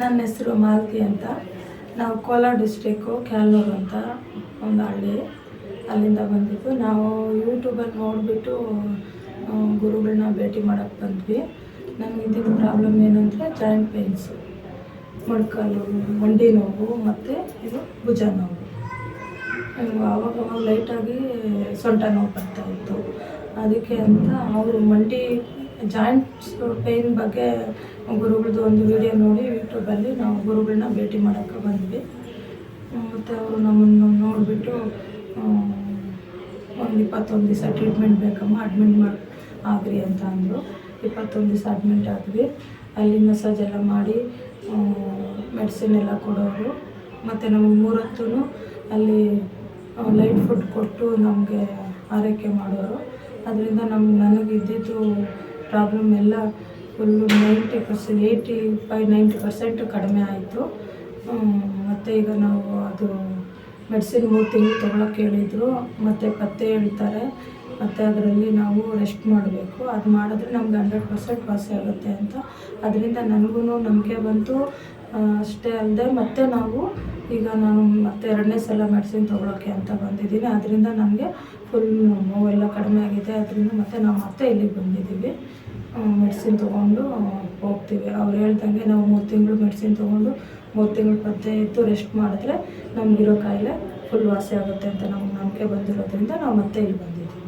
ನನ್ನ ಹೆಸರು ಮಾಲತಿ ಅಂತ. ನಾವು ಕೋಲಾರ ಡಿಸ್ಟ್ರಿಕ್ಕು ಕ್ಯಾಲ್ನೂರು ಅಂತ ಒಂದು ಹಳ್ಳಿ ಅಲ್ಲಿಂದ ಬಂದಿದ್ದು. ನಾವು ಯೂಟ್ಯೂಬಲ್ಲಿ ನೋಡಿಬಿಟ್ಟು ಗುರುಗಳನ್ನ ಭೇಟಿ ಮಾಡೋಕ್ಕೆ ಬಂದ್ವಿ. ನಮಗೆ ಇದ್ದಿದ್ದ ಪ್ರಾಬ್ಲಮ್ ಏನಂದರೆ ಜಾಯಿಂಟ್ ಪೇನ್ಸು ಮೊಣಕಾಲು ಮಂಡಿ ನೋವು ಮತ್ತು ಇದು ಭುಜ ನೋವು. ಅವಾಗ ಲೈಟಾಗಿ ಸೊಂಟ ನೋವು ಬರ್ತಾ ಇತ್ತು. ಅದಕ್ಕೆ ಅಂತ ಅವರು ಮಂಡಿ ಜಾಯಿಂಟ್ಸ್ ಪೇಯ್ನ್ ಬಗ್ಗೆ ಗುರುಗಳದ್ದು ಒಂದು ವಿಡಿಯೋ ನೋಡಿ ಯೂಟ್ಯೂಬಲ್ಲಿ ನಾವು ಗುರುಗಳನ್ನ ಭೇಟಿ ಮಾಡೋಕ್ಕೆ ಬಂದ್ವಿ. ಮತ್ತು ಅವರು ನಮ್ಮನ್ನು ನೋಡಿಬಿಟ್ಟು ಒಂದು ಇಪ್ಪತ್ತೊಂದು ದಿವಸ ಟ್ರೀಟ್ಮೆಂಟ್ ಬೇಕಮ್ಮ ಅಡ್ಮಿಟ್ ಮಾಡಿ, ಆಗ್ರಿ ಅಂತ ಅಂದರು. ಇಪ್ಪತ್ತೊಂದು ದಿವಸ ಅಡ್ಮಿಟ್ ಆದ್ವಿ. ಅಲ್ಲಿ ಮಸಾಜ್ ಎಲ್ಲ ಮಾಡಿ ಮೆಡಿಸಿನ್ ಎಲ್ಲ ಕೊಡೋರು. ಮತ್ತು ನಮ್ಮ ಮೂರತ್ತೂ ಅಲ್ಲಿ ಲೈಟ್ ಫುಡ್ ಕೊಟ್ಟು ನಮಗೆ ಆರೈಕೆ ಮಾಡೋರು. ಅದರಿಂದ ನಮ್ಗೆ ನನಗೆ ಇದ್ದಿದ್ದು ಪ್ರಾಬ್ಲಮ್ ಎಲ್ಲ full ninety percent eighty five ninety percent ಕಡಿಮೆ ಆಯಿತು. ಮತ್ತು ಈಗ ನಾವು ಅದು ಮೆಡಿಸಿನ್ ಮೂರು ತಿಂಗಳು ತೊಗೊಳಕ್ಕೆ ಹೇಳಿದರು. ಮತ್ತು ಪತ್ತೆ ಹೇಳ್ತಾರೆ ಮತ್ತು ಅದರಲ್ಲಿ ನಾವು ರೆಸ್ಟ್ ಮಾಡಬೇಕು. ಅದು ಮಾಡಿದ್ರೆ ನಮ್ಗೆ ಹಂಡ್ರೆಡ್ ಪರ್ಸೆಂಟ್ ವಾಸಿ ಆಗುತ್ತೆ ಅಂತ. ಅದರಿಂದ ನನಗೂ ನಂಬಿಕೆ ಬಂತು. ಅಷ್ಟೇ ಅಲ್ಲದೆ ಮತ್ತೆ ನಾವು ಈಗ ನಾನು ಮತ್ತೆ ಎರಡನೇ ಸಲ ಮೆಡಿಸಿನ್ ತೊಗೊಳಕ್ಕೆ ಅಂತ ಬಂದಿದ್ದೀನಿ. ಅದರಿಂದ ನನಗೆ ಫುಲ್ ನೋವೆಲ್ಲ ಕಡಿಮೆ ಆಗಿದೆ ಅದರಿಂದ ಮತ್ತೆ ನಾವು ಮತ್ತೆ ಇಲ್ಲಿಗೆ ಬಂದಿದ್ದೀವಿ. ಮೆಡಿಸಿನ್ ತೊಗೊಂಡು ಹೋಗ್ತೀವಿ. ಅವ್ರು ಹೇಳ್ದಂಗೆ ನಾವು ಮೂರು ತಿಂಗಳು ಮೆಡಿಸಿನ್ ತೊಗೊಂಡು, ಮೂರು ತಿಂಗಳು ಪತ್ತೆ ಇತ್ತು ರೆಸ್ಟ್ ಮಾಡಿದ್ರೆ ನಮಗಿರೋ ಕಾಯಿಲೆ ಫುಲ್ ವಾಸಿ ಆಗುತ್ತೆ ಅಂತ ನಮ್ಗೆ ನಂಬಿಕೆ ಬಂದಿರೋದ್ರಿಂದ ನಾವು ಮತ್ತೆ ಇಲ್ಲಿ ಬಂದಿದ್ದೀವಿ.